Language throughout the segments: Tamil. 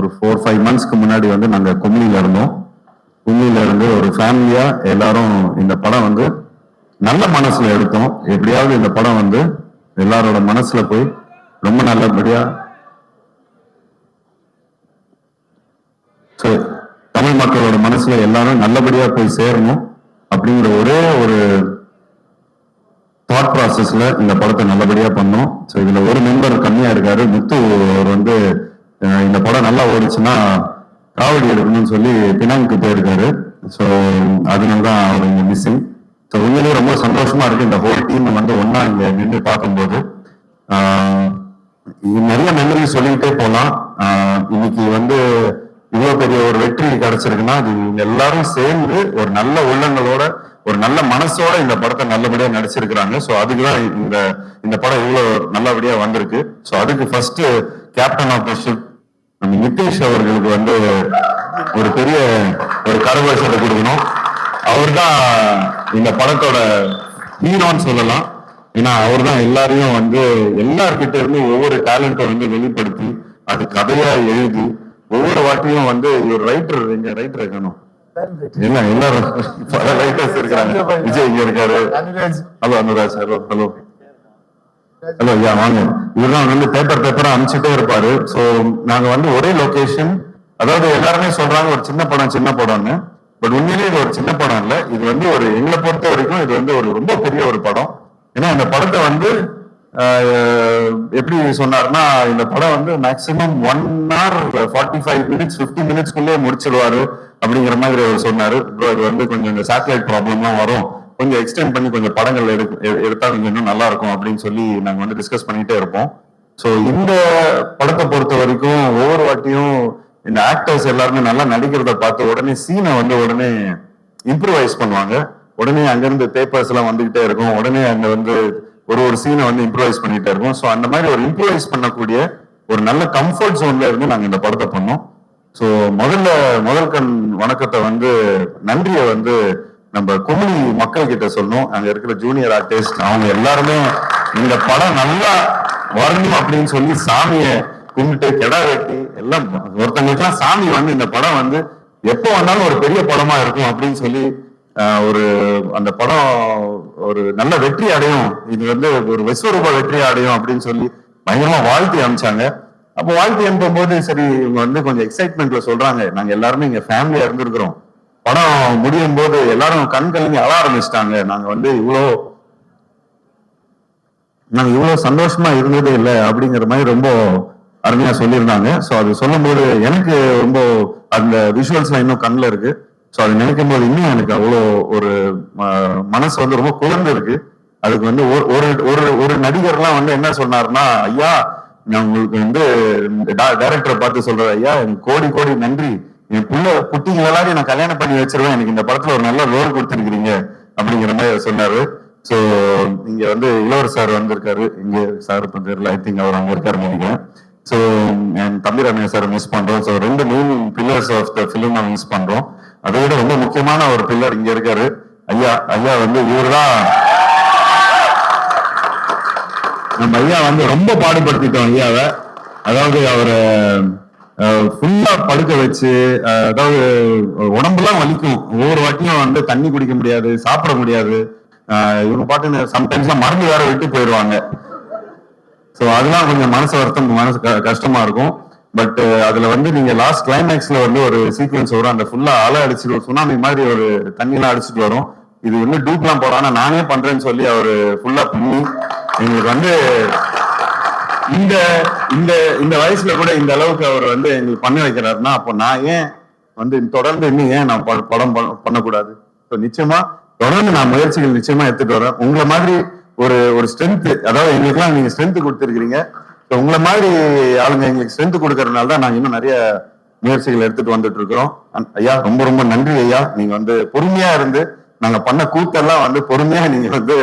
ஒரு ஃபோர் ஃபைவ் மந்த்ஸ்க்கு முன்னாடி வந்து நாங்கள் கும்மியில இருந்தோம். கும்மியில இருந்து ஒரு ஃபேமிலியா எல்லாரும் இந்த படம் வந்து நல்ல மனசுல எடுத்தோம். எப்படியாவது இந்த படம் வந்து எல்லாரோட மனசுல போய் ரொம்ப நல்லபடியா தமிழ் மக்களோட மனசுல எல்லாரும் நல்லபடியா போய் சேரணும் அப்படிங்கிற ஒரே ஒரு தாட் ப்ராசஸ்ல இந்த படத்தை நல்லபடியா பண்ணோம். ஸோ இதுல ஒரு மெம்பர் கம்மியா இருக்காரு. முத்து அவர் வந்து இந்த படம் நல்லா ஓடிச்சுன்னா காவடி எடுக்கணும்னு சொல்லி பினாங்க்கு போயிருக்காரு ஸோ அதனால தான் அவர் இங்க மிஸ்ஸிங் ஸோ உண்மையிலேயே ரொம்ப சந்தோஷமா இருக்கு இந்த ஹோல் டீம் வந்து ஒன்னா இங்க நின்று பார்க்கும்போது. நிறைய மெமரி சொல்லிக்கிட்டே போலாம் இன்னைக்கு வந்து இவ்வளவு பெரிய ஒரு வெற்றி கிடைச்சிருக்குன்னா அது இவங்க எல்லாரும் சேர்ந்து ஒரு நல்ல உள்ளங்களோட ஒரு நல்ல மனசோட இந்த படத்தை நல்லபடியா நடிச்சிருக்கிறாங்க. ஸோ அதுக்குதான் இந்த இந்த படம் இவ்வளவு நல்லபடியா வந்திருக்கு. ஸோ அதுக்கு first captain of the ship நம்ம நிதிஷ் அவர்களுக்கு வந்து ஒரு பெரிய ஒரு கரகோஷத்தை கொடுக்கணும். அவர்தான் இந்த படத்தோட ஹீரோன்னு சொல்லலாம். ஏன்னா அவர்தான் எல்லாரையும் வந்து எல்லார்கிட்ட இருந்து ஒவ்வொரு டேலண்ட்டை வந்து வெளிப்படுத்தி அது கதையா எழுதி ஒவ்வொரு வாட்டியும் வந்து ஒரு ரைட்டர் எங்க ரைட்டர் இருக்கணும். என்ன எல்லாரும் பல ரைட்டர்ஸ் இருக்காங்க. விஜய் இங்க இருக்காரு. Hello Anuraj. Hello hello. Hello ஐயா வாங்க. இவர்தான் வந்து பேப்பர் பேப்பரா அனுப்பிச்சுட்டே இருப்பாரு. சோ நாங்க வந்து ஒரே லொகேஷன் அதாவது எல்லாருமே சொல்றாங்க ஒரு சின்ன படம் சின்ன படம்னு. பட் உண்மையிலேயே இது ஒரு சின்ன படம் இல்ல. இது வந்து ஒரு எங்களை பொறுத்த வரைக்கும் இது வந்து ஒரு ரொம்ப பெரிய ஒரு படம். ஏன்னா இந்த படத்தை வந்து ஆஹ், எப்படி சொன்னாருன்னா இந்த படம் வந்து maximum one hour forty five minutes fifty மினிட்ஸ்க்குள்ளே முடிச்சிடுவாரு அப்படிங்கிற மாதிரி அவர் சொன்னாரு. இது வந்து கொஞ்சம் இந்த சேட்டலைட் ப்ராப்ளம்லாம் வரும். கொஞ்சம் எக்ஸ்டெண்ட் பண்ணி கொஞ்சம் படங்கள் எடு எ- எடுத்தா கொஞ்சம் இன்னும் நல்லா இருக்கும் அப்படின்னு சொல்லி நாங்க வந்து டிஸ்கஸ் பண்ணிட்டே இருப்போம். சோ இந்த படத்தை பொறுத்த வரைக்கும் ஒவ்வொரு வாட்டியும் இந்த ஆக்டர்ஸ் எல்லாருமே நல்லா நடிக்கிறத பார்த்து உடனே சீனை வந்து உடனே இம்ப்ரூவைஸ் பண்ணுவாங்க. உடனே அங்கிருந்து பேப்பர்ஸ் எல்லாம் வந்துகிட்டே இருக்கும். உடனே அங்க வந்து ஒரு ஒரு சீனை வந்து இம்ப்ரூவைஸ் பண்ணிட்டே இருக்கும். சோ அந்த மாதிரி ஒரு இம்ப்ரூவைஸ் பண்ணக்கூடிய ஒரு நல்ல கம்ஃபர்ட் ஜோன்ல இருந்து நாங்க இந்த படத்தை பண்ணோம். சோ முதல்ல முதல் கண் வணக்கத்தை வந்து நன்றியை வந்து நம்ம குமிழி மக்கள் கிட்ட சொல்லணும். அங்க இருக்கிற ஜூனியர் ஆர்டிஸ்ட் அவங்க எல்லாருமே இந்த படம் நல்லா வரணும் அப்படின்னு சொல்லி சாமிய கும்பிட்டு கெடா வெட்டி எல்லாம் ஒருத்தங்களுக்குலாம் சாமி வந்து இந்த படம் வந்து எப்போ வந்தாலும் ஒரு பெரிய படமா இருக்கும் அப்படின்னு சொல்லி ஒரு அந்த படம் ஒரு நல்ல வெற்றி அடையும். இது வந்து ஒரு விஸ்வரூப வெற்றி அடையும் அப்படின்னு சொல்லி பயங்கரமா வாழ்த்தி அனுப்பிச்சாங்க. அப்போ வாழ்த்து அனுப்பும் போது சரி இவங்க வந்து கொஞ்சம் எக்ஸைட்மெண்ட்ல சொல்றாங்க. நாங்க எல்லாருமே இங்க ஃபேமிலியா இருந்திருக்கிறோம். படம் முடியும் போது எல்லாரும் கண் கலங்கி அழ ஆரம்பிச்சிட்டாங்க. நாங்க வந்து இவ்வளோ நாங்க இவ்வளவு சந்தோஷமா இருந்ததே இல்லை அப்படிங்கிற மாதிரி ரொம்ப அருமையா சொல்லியிருந்தாங்க. ஸோ அது சொல்லும்போது எனக்கு ரொம்ப அந்த விஷுவல்ஸ்லாம் இன்னும் கண்ணில் இருக்கு. ஸோ அது நினைக்கும் போது இன்னும் எனக்கு அவ்வளோ ஒரு ம- மனசு வந்து ரொம்ப குழந்தை இருக்கு. அதுக்கு வந்து ஒரு ஒரு- ஒரு ஒரு நடிகர்லாம் வந்து என்ன சொன்னாருன்னா ஐயா நான் உங்களுக்கு வந்து டைரக்டரை பார்த்து சொல்றேன் ஐயா. கோடி கோடி நன்றி. என் பிள்ளை குட்டிங்க எல்லாரையும் நான் கல்யாணம் பண்ணி வச்சிருவேன். எனக்கு இந்த படத்துல ஒரு நல்ல ரோல் கொடுத்துருக்கீங்க அப்படிங்கிற மாதிரி அவர் சொன்னாரு. சோ இங்க வந்து இளவர் சார் வந்திருக்காரு. இங்க சார் தெரியல. ஐ திங்க் அவர் அங்க இருக்காரு நினைக்கிறேன். சோ என் தம்பி ரமேஷ் சார் மிஸ் பண்றோம். சோ ரெண்டு main pillars of the film நான் மிஸ் பண்றோம். அதை விட ரொம்ப முக்கியமான ஒரு பில்லர் இங்க இருக்காரு. ஐயா ஐயா வந்து இவர்தான். நம்ம ஐயா வந்து ரொம்ப பாடுபடுத்திட்டோம் ஐயாவை. அதாவது அவரை ஃபுல்லா படுக்க வச்சு அதாவது உடம்புலாம் வலிக்கும். ஒவ்வொரு வாட்டியும் வந்து தண்ணி குடிக்க முடியாது சாப்பிட முடியாது. இவங்க பாட்டு சம்டைம்ஸ் மருந்து வேற விட்டு போயிடுவாங்க. சோ அதெல்லாம் கொஞ்சம் மனசு வருத்தம் மனசு க- கஷ்டமா இருக்கும். பட் அதுல வந்து நீங்க லாஸ்ட் கிளைமேக்ஸ்ல வந்து ஒரு சீக்வன்ஸ் வரும். அந்த ஃபுல்லா அலை அடிச்சுட்டு சுனாமி மாதிரி ஒரு தண்ணிலாம் அடிச்சுட்டு வரும். இது வந்து டூப்லாம் போறோம் ஆனா நானே பண்றேன்னு சொல்லி அவரு ஃபுல்லா பண்ணி எங்களுக்கு வந்து இந்த இந்த இந்த வயசுல கூட இந்த அளவுக்கு அவர் வந்து எங்களுக்கு பண்ண வைக்கிறாருன்னா அப்போ நான் ஏன் வந்து தொடர்ந்து இன்னும் ஏன் நான் ப- படம் பண்ணக்கூடாது? இப்போ நிச்சயமா தொடர்ந்து நான் முயற்சிகள் நிச்சயமா எடுத்துட்டு வரேன். உங்களை மாதிரி ஒரு ஒரு ஸ்ட்ரென்த் அதாவது எங்களுக்குலாம் நீங்க ஸ்ட்ரென்த் கொடுத்துருக்கீங்க இப்போ உங்களை மாதிரி ஆளுங்க எங்களுக்கு ஸ்ட்ரென்த் கொடுக்கறதுனால தான் நாங்க இன்னும் நிறைய முயற்சிகள் எடுத்துட்டு வந்துட்டு இருக்கிறோம் ஐயா ரொம்ப ரொம்ப நன்றி ஐயா. நீங்க வந்து பொறுமையா இருந்து நாங்க பண்ண கூத்தெல்லாம் வந்து பொறுமையா நீங்க வந்து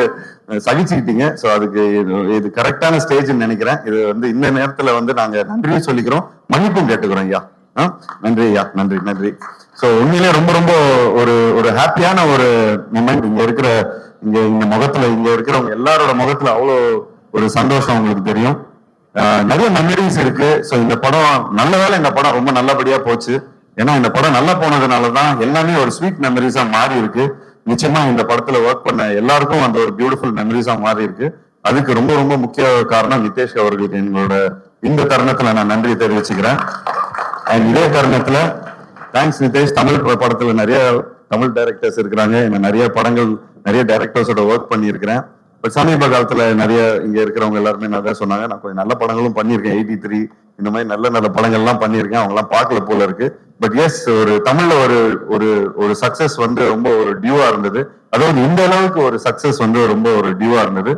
சகிச்சுக்கிட்டீங்க. சோ அதுக்கு இது- இது கரெக்டான ஸ்டேஜ்னு நினைக்கிறேன். இது வந்து இந்த நேரத்துல வந்து நாங்க நன்றியும் சொல்லிக்கிறோம். மன்னிப்பும் கேட்டுக்கிறோம் ஐயா. ஆ? நன்றி ஐயா. நன்றி நன்றி. சோ உண்மையிலே ரொம்ப ரொம்ப ஒரு ஒரு ஹாப்பியான ஒரு மூமெண்ட் இங்க இருக்கிற இங்க இந்த முகத்துல இங்க இருக்கிறவங்க எல்லாரோட முகத்துல அவ்வளோ ஒரு சந்தோஷம் உங்களுக்கு தெரியும். நிறைய மெமரிஸ் இருக்கு. ஸோ இந்த படம் நல்ல வேளை இந்த படம் ரொம்ப நல்லபடியா போச்சு. ஏன்னா இந்த படம் நல்லா போனதுனால தான் எல்லாமே ஒரு ஸ்வீட் மெமரிஸா மாறி இருக்கு. நிச்சயமா இந்த படத்துல ஒர்க் பண்ண எல்லாருக்கும் அந்த ஒரு பியூட்டிஃபுல் மெமரிஸா மாறி இருக்கு. அதுக்கு ரொம்ப ரொம்ப முக்கிய காரணம் நிதேஷ் அவர்களுக்கு எங்களோட இந்த தருணத்துல நான் நன்றி தெரிவிச்சுக்கிறேன். அண்ட் இதே தருணத்துல தேங்க்ஸ் நிதேஷ். தமிழ் படத்துல நிறைய தமிழ் டைரக்டர்ஸ் இருக்கிறாங்க. என்ன நிறைய படங்கள் நிறைய டைரக்டர்ஸோட ஒர்க் பண்ணியிருக்கிறேன். பட் சமீப காலத்துல நிறைய இங்க இருக்கிறவங்க எல்லாருமே நிறைய சொன்னாங்க நான் கொஞ்சம் நல்ல படங்களும் பண்ணியிருக்கேன். எயிட்டி த்ரீ இந்த மாதிரி நல்ல நல்ல படங்கள்லாம் பண்ணியிருக்கேன். அவங்க எல்லாம் பார்க்கல போல இருக்கு. பட் எஸ் ஒரு தமிழ்ல ஒரு ஒரு ஒரு சக்சஸ் வந்து ரொம்ப ஒரு டியூவா இருந்தது. அதாவது இந்த அளவுக்கு ஒரு சக்சஸ் வந்து ரொம்ப ஒரு டியூவா இருந்தது.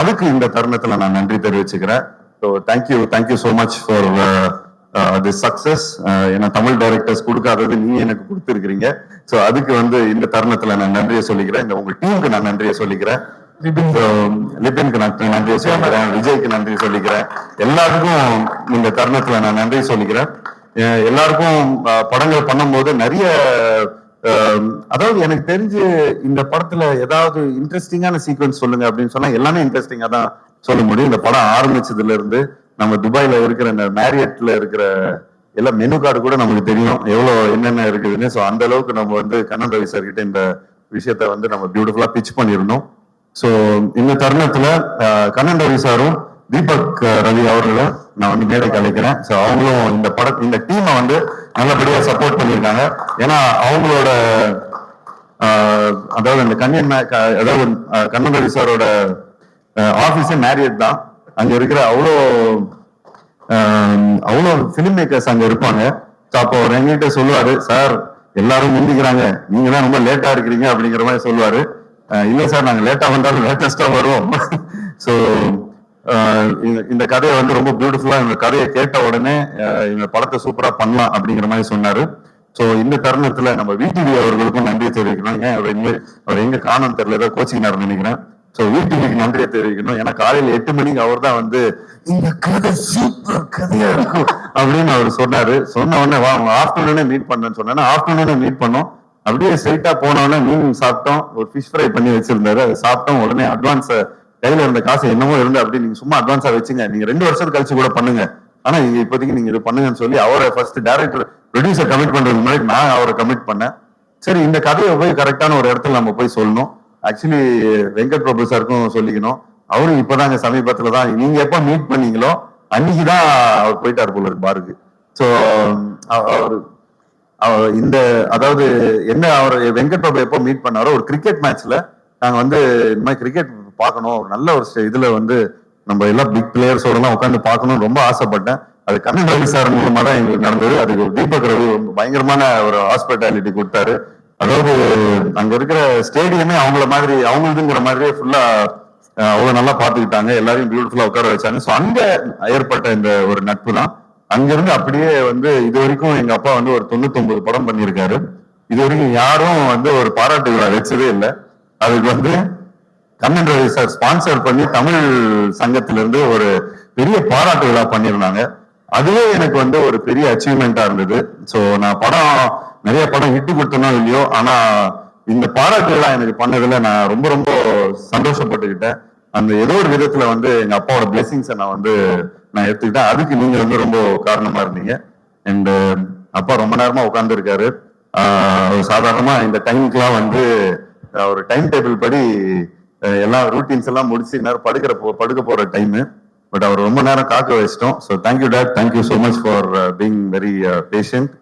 அதுக்கு இந்த தருணத்துல நான் நன்றி தெரிவிச்சுக்கிறேன். So thank you thank you so much for the success ஏன்னா தமிழ் டைரக்டர்ஸ் கொடுக்காதது நீங்க எனக்கு கொடுத்துருக்கீங்க ஸோ அதுக்கு வந்து இந்த தருணத்துல நான் நன்றியை சொல்லிக்கிறேன். இந்த உங்க டீமுக்கு நான் நன்றியை சொல்லிக்கிறேன். லிபினுக்கு நான் நன்றியை சொல்லிக்கிறேன். விஜய்க்கு நன்றி சொல்லிக்கிறேன். எல்லாருக்கும் இந்த தருணத்துல நான் நன்றி சொல்லிக்கிறேன். எல்லாருக்கும் படங்கள் பண்ணும்போது நிறைய அதாவது எனக்கு தெரிஞ்சு இந்த படத்துல ஏதாவது இன்ட்ரெஸ்டிங்கான சீக்வன்ஸ் சொல்லுங்க அப்படின்னு சொன்னா எல்லாமே இன்ட்ரெஸ்டிங்கா தான் சொல்ல முடியும். இந்த படம் ஆரம்பிச்சதுல இருந்து நம்ம துபாயில இருக்கிற இந்த மேரியட்ல இருக்கிற எல்லா மெனு கார்டு கூட நமக்கு தெரியும். எவ்வளவு என்னென்ன இருக்குதுன்னு. ஸோ அந்த அளவுக்கு நம்ம வந்து கண்ணன் ரவி சார் கிட்ட இந்த விஷயத்த வந்து நம்ம பியூட்டிஃபுல்லா பிச் பண்ணியிருந்தோம். ஸோ இந்த தருணத்துல கண்ணன் ரவி சாரும் தீபக் ரவி அவர்களை நான் வந்து மேடைக்கு அழைக்கிறேன். ஸோ அவங்களும் இந்த பட இந்த டீமை வந்து நல்லபடியாக சப்போர்ட் பண்ணியிருக்காங்க. ஏன்னா அவங்களோட அதாவது இந்த கண்ணியன் மே- அதாவது கண்ணன் ரவி சாரோட ஆஃபீஸே மேரியட் தான். அங்கே இருக்கிற அவ்வளோ அவ்வளோ ஃபிலிம் மேக்கர்ஸ் அங்கே இருப்பாங்க. ஸோ அப்போ அவர் எங்கிட்ட சொல்லுவார் சார் எல்லாரும் முந்திக்கிறாங்க. நீங்கள் தான் ரொம்ப லேட்டாக இருக்கிறீங்க அப்படிங்கிற மாதிரி சொல்லுவார். இல்லை சார் நாங்கள் லேட்டாக வந்தாலும் லேட்டஸ்ட்டாக வருவோம். ஸோ இந்த கதையை வந்து ரொம்ப பியூட்டிஃபுல்லா இந்த கதையை கேட்ட உடனே இந்த படத்தை சூப்பரா பண்ணலாம் அப்படிங்கிற மாதிரி சொன்னாரு. சோ இந்த தருணத்துல நம்ம விடிவி அவர்களுக்கும் நன்றியை தெரிவிக்கணும். ஏன்? அவர் எங்க அவர் எங்க காணும் தெரியல. ஏதோ கோச்சிங் நினைக்கிறேன். சோ விடிவிக்கு நன்றியை தெரிவிக்கணும். ஏன்னா காலையில எட்டு மணிக்கு அவர் தான் வந்து இந்த கதை சூப்பர் கதையா இருக்கும் அப்படின்னு அவர் சொன்னாரு. சொன்ன உடனே வா ஆஃப்டர்நூனே மீட் பண்ணேன்னு சொன்னா ஆஃப்டர்நூனே மீட் பண்ணோம். அப்படியே ஸ்ட்ரைட்டா போனோடனே மீன் சாப்பிட்டோம். ஒரு ஃபிஷ் ஃப்ரை பண்ணி வச்சிருந்தாரு. அதை சாப்பிட்டோம். உடனே அட்வான்ஸை கையில இருந்த காசு என்னமோ இருந்து அப்படி நீங்க சும்மா அட்வான்ஸா வச்சுங்க. நீங்க ரெண்டு வருஷம் கழிச்சு கூட பண்ணுங்க. ஆனா நீங்க இப்போதைக்கு நீங்க இது பண்ணுங்கன்னு சொல்லி அவரை ஃபர்ஸ்ட் டேரக்டர் ப்ரொடியூசர் கமிட் பண்றதுக்கு முன்னாடி நான் அவரை கமிட் பண்ணேன். சரி இந்த கதையை போய் கரெக்டான ஒரு இடத்துல நம்ம போய் சொல்லணும். ஆக்சுவலி வெங்கட் பிரபு சாருக்கும் சொல்லிக்கணும். அவரும் இப்பதாங்க சமீபத்துல தான் நீங்க எப்ப மீட் பண்ணீங்களோ அன்னைக்குதான் அவர் போயிட்டார் போல இருக்கு பாருக்கு. ஸோ அவர் அவர் இந்த அதாவது என்ன அவர் வெங்கட் பிரபு எப்போ மீட் பண்ணாரோ ஒரு கிரிக்கெட் மேட்ச்ல நாங்க வந்து இந்த மாதிரி கிரிக்கெட் பார்க்கணும். ஒரு நல்ல ஒரு ஸ்டே- இதுல வந்து நம்ம எல்லாம் பிக் பிளேயர்ஸோட எல்லாம் உட்காந்து பார்க்கணும்னு ரொம்ப ஆசைப்பட்டேன். அது கண்ணன் ரவி சார் மூலமா தான் எங்களுக்கு நடந்தது. அதுக்கு ஒரு தீபக் ரவி ரொம்ப பயங்கரமான ஒரு ஹாஸ்பிட்டாலிட்டி கொடுத்தாரு. அதாவது அங்க இருக்கிற ஸ்டேடியமே அவங்கள மாதிரி அவங்களுதுங்கிற மாதிரியே ஃபுல்லா அவ்வளவு நல்லா பாத்துக்கிட்டாங்க எல்லாரையும் பியூட்டிஃபுல்லா உட்கார வச்சாங்க. ஸோ அங்க ஏற்பட்ட இந்த ஒரு நட்பு தான். அங்கிருந்து அப்படியே வந்து இது வரைக்கும் எங்க அப்பா வந்து ஒரு தொண்ணூத்தி படம் பண்ணியிருக்காரு. இது வரைக்கும் யாரும் வந்து ஒரு பாராட்டு விழா வச்சதே இல்லை. அதுக்கு வந்து கண்ணன் ரவி சார் ஸ்பான்சர் பண்ணி தமிழ் சங்கத்திலிருந்து ஒரு பெரிய பாராட்டு விழா பண்ணியிருந்தாங்க. அதுவே எனக்கு வந்து ஒரு பெரிய அச்சீவ்மெண்டா இருந்தது. ஸோ நான் படம் நிறைய படம் ஹிட் கொடுத்தனோ இல்லையோ ஆனா இந்த பாராட்டு விழா எனக்கு பண்ணதுல நான் ரொம்ப ரொம்ப சந்தோஷப்பட்டுக்கிட்டேன். அந்த ஏதோ ஒரு விதத்துல வந்து எங்க அப்பாவோட பிளெஸிங்ஸை நான் வந்து நான் எடுத்துக்கிட்டேன். அதுக்கு நீங்க வந்து ரொம்ப காரணமா இருந்தீங்க. அண்ட் அப்பா ரொம்ப நேரமா உட்கார்ந்து இருக்காரு சாதாரணமா இந்த டைமுக்குலாம் வந்து ஒரு டைம் டேபிள் படி எல்லா ரூட்டீன்ஸ் எல்லாம் முடிச்சு நேரம் படுக்கிற படுக்க போற டைம் பட் அவர் ரொம்ப நேரம் காக்க வச்சிட்டோம். So thank you dad thank you so much for being very patient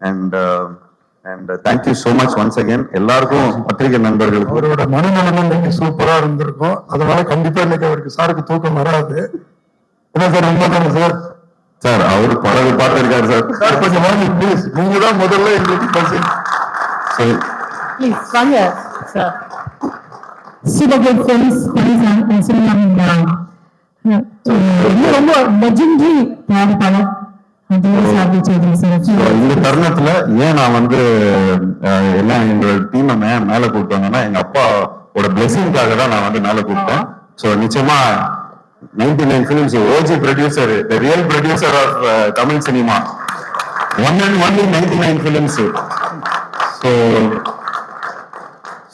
and and thank you so much once again எல்லாருக்கும் பத்திரிகை நண்பர்களுக்கும். அவரோட மனநலம் இன்னைக்கு சூப்பரா இருந்திருக்கும். அதனால கண்டிப்பா இன்னைக்கு அவருக்கு சாருக்கு தூக்கம் வராது. என்ன சார் உண்மைதானே சார்? சார் அவர் படகு பார்த்திருக்காரு சார். சார் கொஞ்சம் வாங்க ப்ளீஸ் நீங்க தான் முதல்ல எங்களுக்கு பசி சரி Please, வாங்க சார் ஃபிலிம்ஸ் ரொம்ப லெஜெண்டரி பாடு படம் அது சார்பி சௌத்ரி So, சார் இந்த தருணத்துல ஏன் நான் வந்து எல்லாம் எங்களோட டீமை மே மேல கூப்பிட்டாங்கன்னா எங்க அப்பாவோட பிளெஸிங்காக தான் நான் வந்து மேல கூப்பிட்டேன். சோ நிச்சயமா ninety nine films OG producer the real producer of Tamil cinema one and only ninety nine films so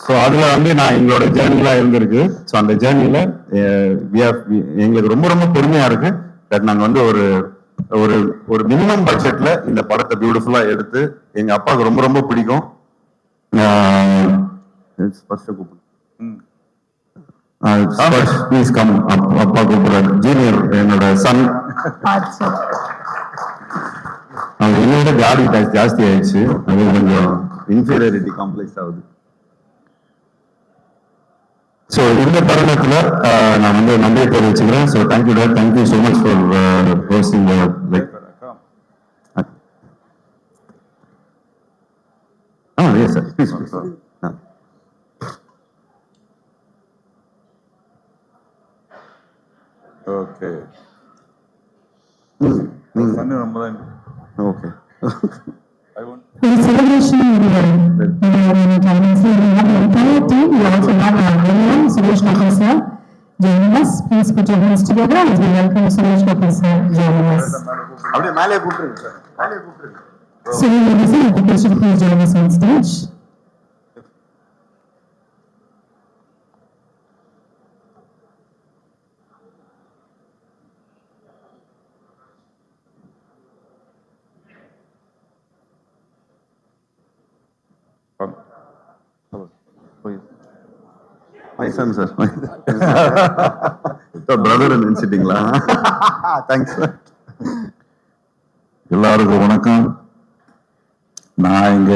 so அதுல வந்து நான் எங்களோட ஜேர்னிலாம் இருந்திருக்கு. ஸோ அந்த ஜேர்னில எங்களுக்கு ரொம்ப ரொம்ப பெருமையா இருக்கு. தட் நாங்க வந்து ஒரு ஒரு ஒரு மினிமம் பட்ஜெட்ல இந்த படத்தை பியூட்டிஃபுல்லா எடுத்து எங்க அப்பாவுக்கு ரொம்ப ரொம்ப பிடிக்கும். ப்ளீஸ் கம் அப்பா கூப்பிடுறாரு. ஜூனியர் என்னோட சன் அவங்க என்னோட ஜாடி டேக்ஸ் ஜாஸ்தி ஆயிடுச்சு. அது கொஞ்சம் இன்ஃபீரியாரிட்டி காம்ப்ளெக்ஸ் ஆகுது. ஸோ இந்த தருணத்துல நான் வந்து நன்றியை தெரிவிச்சுக்கிறேன். So thank you dot thank you so much for hosting like uh yes sir please please okay பண்ணு ரொம்ப தான் ஓகே ஒரு celebration the entire team, also have risco de alguns quilogramos, né? Que não somente uma pensão de algumas. Seria uma visão do Partido Político de Elevação Distante? Foi isso. Mais anos. Brother நினைச்சிட்டீங்களா thanks எல்லாருக்கும் வணக்கம். நான் இங்க